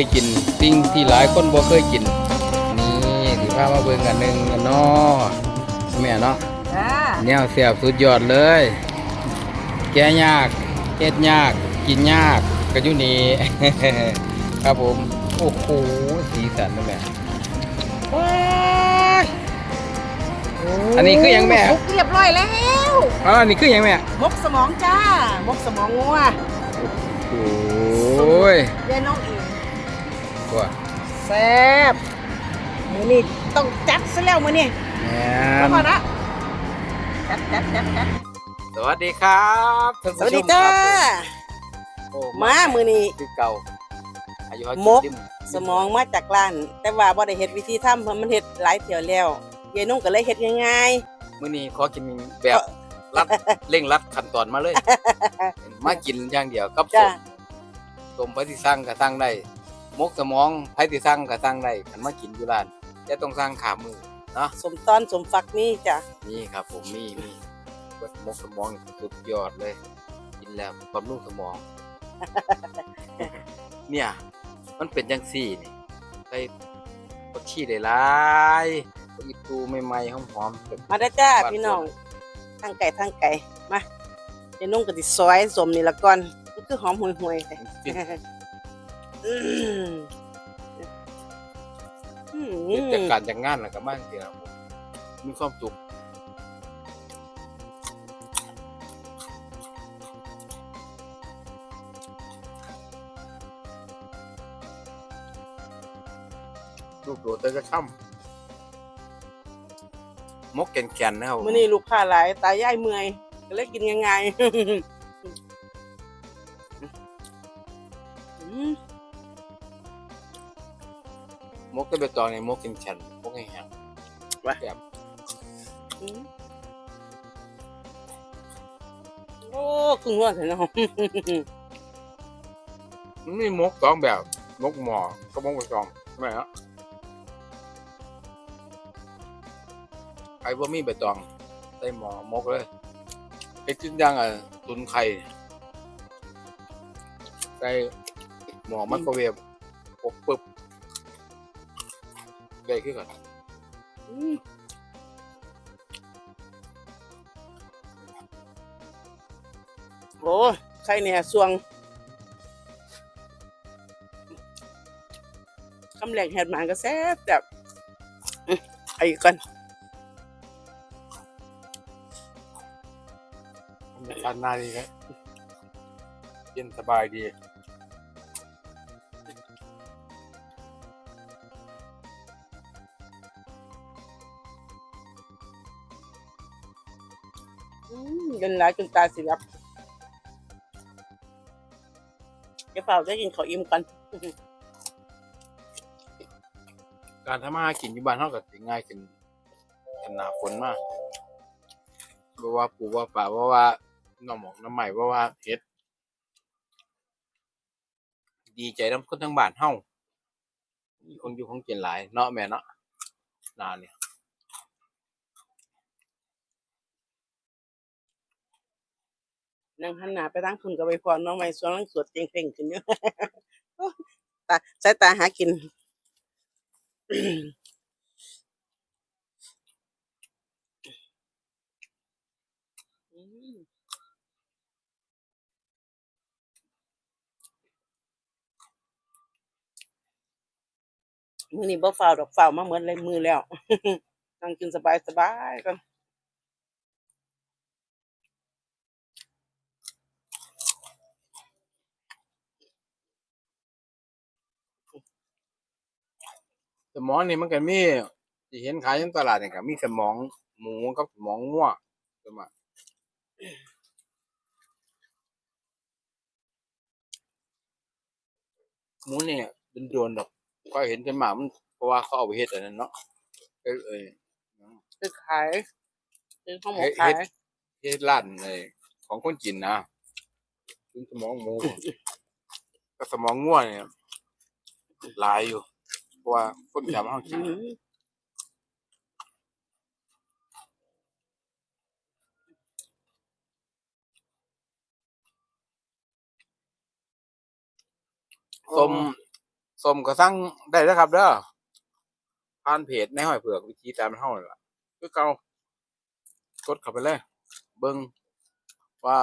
ที่หลายคนเคยกินสิ่งที่หลายคนบ่เคยกิน นี่สิพามาเบิ่งกันหนึ่งกันเนาะแม่เนาะจ้าแนวเสียบสุดยอดเลย แกะยากเฮ็ดยากกินยากก็อยู่นี่ครับผม โอ้โหสีสันนะแม่ว้ายอันนี้คือหยังแม่มุกเรียบร้อยแล้วอ๋ออันนี้คือหยังแม่มกสมองจ้ามกสมองงัว ต้องจัดซะแล้วมือนี่แม่แล้วนก่อนนะจัดจัดจัดจัดสวัสดีครับท่านสผู้ชมวัสดีจ้าครับโอ้มามือนี่คือเก่าอายุเขามกจิ้สมองมาจากร้าน แต่ว่าบ่ได้เฮ็ดวิธีทำเพราะมันเฮ็ดหลายเที่ยวแล้วยายนุ่งก็เลยเฮ็ดง่าย มื้อนี้ขอกินแบบรัดเร่งรัดขั้นตอนมาเลย มากินอย่างเดียวกับๆจ้าส้มส้มไผที่สั่งก็สั่งได้มกสมองไผที่สั่งก็สั่งได้คันมากินอยู่ร้าน จะต้องสั่งขามือเนาะสมตอนสมฟักนี่จ้ะนี่ครับผมมีมีเบิดมกสมองนี่สุดยอดเลย กินแล้วบำรุงสมอง เนี่ย มันเป็นจังซี่นี่ใส่ผักชีได้หลายผักอีตูใหม่ๆหอมๆแบบมาได้อจ้าพี่น้องทางไก่ทางไก่มายายนุ่งก็สิซอยสมนี่ละก่อนมันคือหอมห่วยๆ เลยกินอืมอืเฮ็ดมจากการจากงานแล้วก็มาจังซี่ครับผมมีความสุขลูกโดดแต่จะค่ำมกแก่นๆนะครับผมมื้อนี้ลูกค้าหลายตายายเมื่อยก็เลยกินง่ายๆ มกตะเบตองนี่มกแก่นๆมกแห้งๆว่าแบบอืมโอ้คุณว่าเห็นเนาะ มันมีมกสองแบบมกหมอกับมกใบตองใช่ไหมฮะไอ้บ่มีใบตองใส่หมอมกเลยไอ้จิ้นย่างอะตุนไข่ใส่หมอไมโครเวฟอบปึ๊บ ได้ขึ้นก่อนอืมโอ้ใครเนี่ยสวงคำแหลกแหดหมานก็แซ่บแบบอื้อเอาอีกก่อนบรรยากาศน่าดีครับเย็นสบายดี เงินหลายจนตาสิรับเดี๋ยวเปล่าจะกินข้าวอิ่มก่อนการทำมาหากินอยู่บ้านเท่ากับง่ายขึ้นขนาฝนมากเพราะว่าปูว่าป่าเพราะว่าน้ำหมอกน้ำใหม่เพราะว่าเฮ็ด ดีใจน้ำคนทั้งบ้านเฮาคนอยู่ของกินหลาย เนาะแม่เนาะนานเนี่ย นั่งหันหน้าไปทางคุณกับไปพรน้องใหม่สวนลังสวดเก่งเพ่งขึ้นเยอะตาสายตาหากินมือนี้บ่ฝ่าวดอกฝ่าวมาเหมือนเลยมือแล้วนั่งกินสบายสบายๆกัน มองนี่มันก็มีที่เห็นขายในตลาดเนี่ยก็มีสมองหมูกับสมองงัวใช่ไหมหมูเนี่ยเป็นโดนๆดอกก็เห็นแต่หมามันเพราะว่าเขาเอาไปเฮ็ดอันนั้นเนาะเอ้ยเอ้ยคือขายคือข้าวหมเฮ็กดขายเฮ็ดเฮ็ดร้านไอ้ของคนจีนนะเป็นสมองหมูกับสมองงัวเนี่ยหลายอยู่ เพราะว่าคนจำเฮากิอืนมส้มส้มก็สั่งได้แล้วครับเด้อผ่านเพจในห้อยเผือกวิธีตามเฮานี่ล่ะคือเก่ากดเข้าไปเลย เบิ่งว่า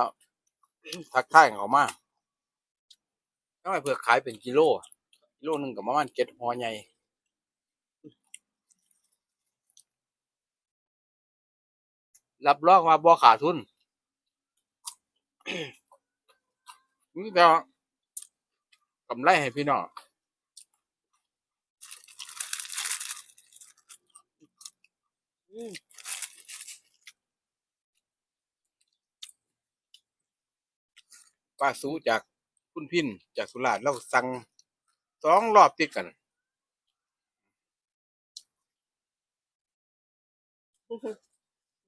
ทักทายเขามาในห้อยเผือกขายเป็นกิโลกิ โลหนึงก็ประมาณ7ห่อใหญ่รับรองว่าบ่ขาดทุนนี่จะกำไรให้พี่น้องป้าสู้จากคุณพินจากสุราษฎร์เราสั่ง สองรอบติดกัน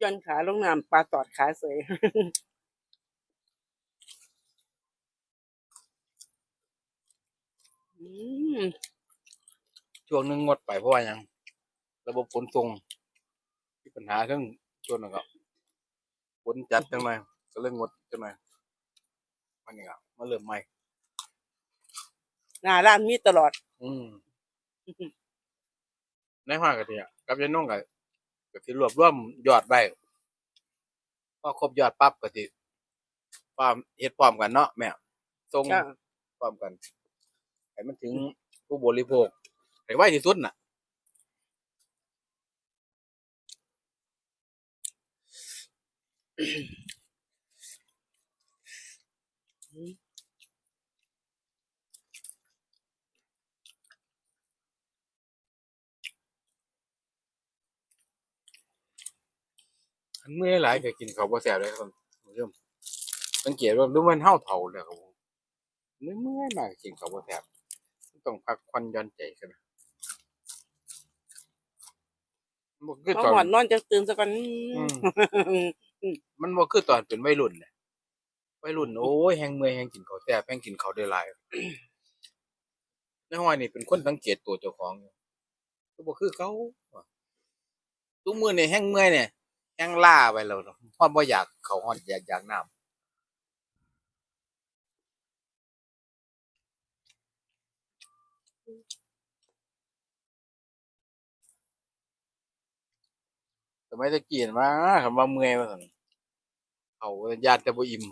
ย่อนขาลงน้ำปลาตอดขาเสยอืมช่วงหนึงงดไปเพราะว่าหยัง ระบบขนส่งมีปัญหาเรื่องช่วงนั้นก็ฝนจัดจังเลยก็เลยงดจังเลยมันนี่ก็มาเริ่มใหม่ หน้าร้านมีตลอด อืมในห้างกะทิอะกับยายนุ่งกับกะทิรวบรวมยอดไว้พอครบยอดปั๊บกะทิพร้อมเฮ็ดพร้อมกันเนาะแม่ส่งจ้ะ พร้อมกันให้มันถึงผู้บริโภคให้ไวที่สุดน่ะ อันเมื่อยหลายก็กินข้าวบ่แซ่บเลยครับคุณผู้ชมสังเกตว่าดูมันเฮาเฒ่าแล้วครับผมเมื่อยเมื่อยมากก็กินข้าวบ่แซ่บต้องพักควันหย่อนใจกันนะมันบ่คือเขาตอหอนนนอนจะตื่นสักก่อนอืม มันบ่คือตอนเป็นวัยรุ่นเนี่ยวัยรุ่นโอ้ยแฮงเมื่อยแฮงกินข้าวแซ่บแฮงกินข้าวได้หลายในห้อยนี่เป็นคนสังเกตตัวเจ้าของอยู่ก็บ่คือเขาทุกมื้อนี่แฮงเมื่อยเนี่ย แฮงล้าไปแล้วเพราะบ่อยากเขาฮอนอยากอยากน้ำสมัยตะกี้น่ะมาคำว่าเมื่อยว่าซั่นเขาญาติแต่บ่อิ่ม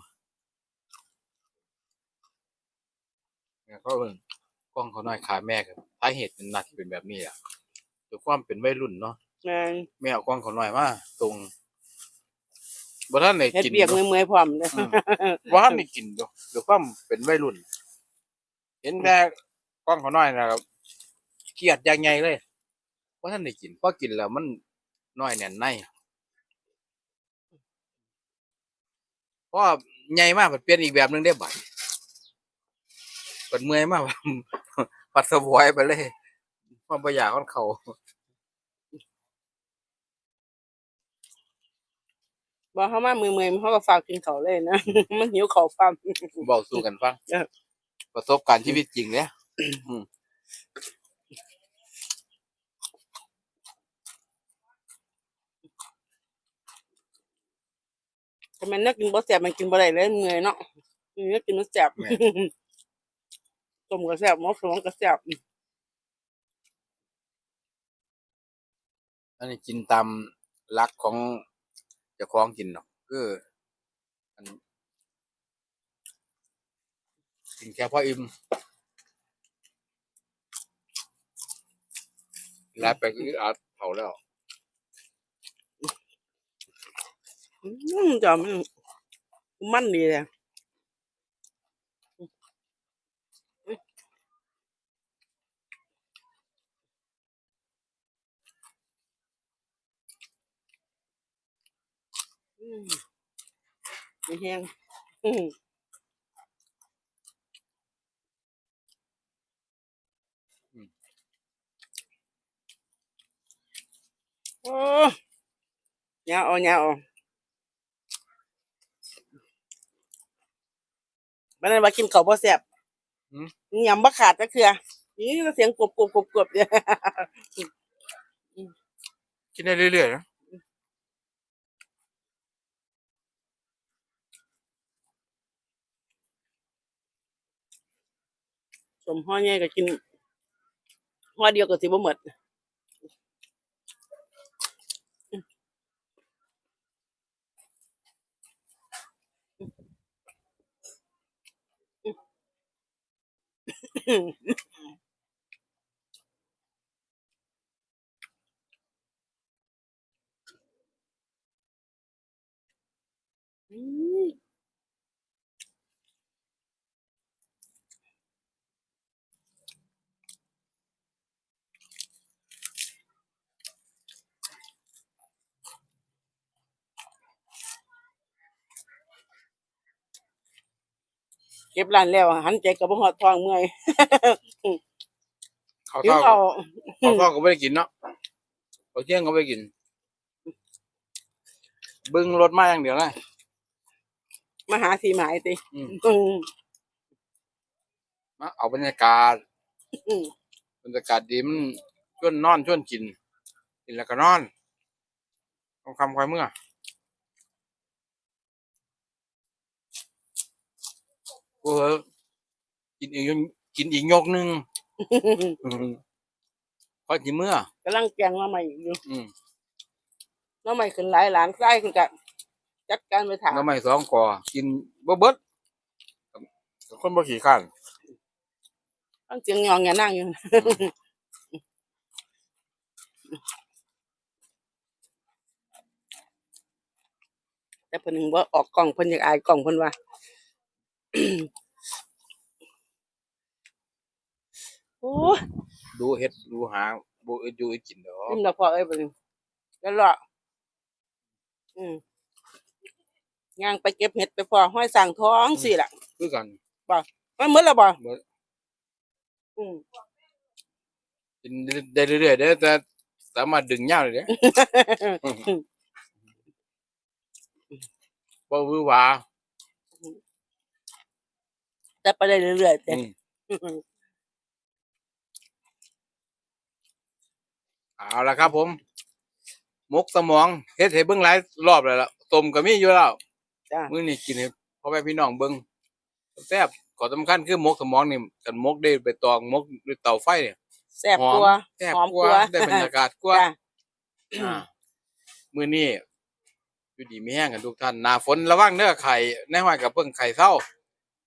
เนี่ยเขาเอิ้นกล้องเขาน้อยขาแม่ครับสาเหตุมันน่าสิเป็นแบบนี้อะด้วยความเป็นวัยรุ่นเนาะ แม่นแม่เอากล้องเขาน้อยมาตรงบ่ทันได้เฮ็ดกินเบียกเนาะเมื่อยๆพร้อมเด้ออืมบ่ทันได้กินเนาะด้วยความเป็นวัยรุ่น เห็นแต่กล้องเขาน้อยนะครับเครียดอย่างใหญ่เลยบ่ทันได้กินพอกินแล้วมันน้อยแน่นในเพราะใหญ่มากมันเปลี่ยนอีกแบบหนึงได้บัดเปิดเมื่อยมาก ปัดสบวยไปเลยเพราะบ่อยากมันเขา บ่เขามามือๆเขาก็ฝากกินเขาวเลยนะ มันหิวเขาวปั๊มเบาสู่กันฟังเออประสบการณ์ชีวิตจริงเนี่ยอืมแต่มันนักกินบ่แซ่บมันกินบ่ได้เลยเมื่อยเนาะนักกินบ่แซ่บต้มก็แซ่บหม้อสองก็แซ่บอันนี้กินตามหลักของ จะคล้องกินเนาะคืออันกินแค่พออิ่มแล้วไปคืออาเผาแล้วอืมจอมมันดีเลย ไม่แห้งอืมโอ้ยาเอายาเอามันนั้นว่ากินเขาวบ่แซ่บหืมยำบ่ขาดก็คือนี่เสียงกรบกรบกรบกรบเนี่ยกินได้เรื่อยๆนะ สมห่อใหญ่ก็กินห่อเดียวก็สิบ่หมดอืมเก็บร้านแล้วหันใจกับบ่ฮอดท้องเมื่อยข้าวหิวเท่าเขาวข้าวเท่าก็ไม่ได้กินเนาะข้าวเที่ยงก็ไม่ได้กินเบึ้งรถมาอย่างเดียวนะมาหาสีหมายติอืมอืมมาเอาบรรยากาศ อืมบรรยากาศดีมันชวนนอนชวนกินกินแล้วก็นอนต้องคำควายเมื่อ กูเหอะกินอีกกินอีกยกหนึ่งอืมพอกินเมื่อกำลังแกงมาใหม่อยู่อืมน้องใหม่ขึ้นหลายหลานใกล้ขึ้นกันจัดการไปถามน้ำไม่สองกอกินบ่เบิดคนบ่ขี้ข้านต้องเสียงยองอย่านั่งอยู่แต่เพิ่นหนึ่งว่าออกกล่องเพิ่นอยากอายกล่องเพิ่นว่า โอ้ยดูเฮ็ดดูหาบ่อึดอยู่อึดกินดอกยิ้มดอกพอเอ้ยเพิ่นแล้วรออืมย่างไปเก็บเห็ดไปพอห้อยสั่งท้องสิล่ะคือกันมันหมดแล้วบ่บ่อืมกินได้เรื่อยๆเด้อแต่สามารถดึงยาวได้เด้บ่วือหวา แต่ไปได้เรื่อยๆแต่อืมเอาละครับ ผม มกสมองเฮ็ดให้เบิ่งหลายรอบแล้วล่ะต้มก็มีอยู่แล้วจ้ามื้อนี้กินให้พ่อแม่พี่น้องเบิ่งแซ่บขอสำคัญคือมกสมองนี่กันมกได้ไปตองมกด้วยเตาไฟเนี่ยแซ่บกว่าแซ่บหอมกกว่าว่าได้บรรยากาศกว่า จ้า อ่ามื้อนี้อยู่ดีมีแห้งกันทุกท่านหน้าฝนระวังเด้อไข่ในห้อยกับเบิ่งไข่เศร้า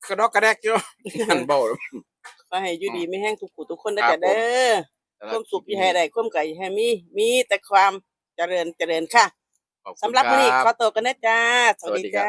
กระดอกกระแดกอยู่นั่นเบ้าก็ให้อยู่ดีไม่แห้งทุกผู้ทุกคนได้ครัจ้ะบเด้อความสุขที่ให้ได้ความไก่ให้มี มีแต่ความเจริญเจริญค่ะขอบคุณสำหรับวันนี้คขอตัวกันนะจ้า สวัสดีสวัสดีครัจ้า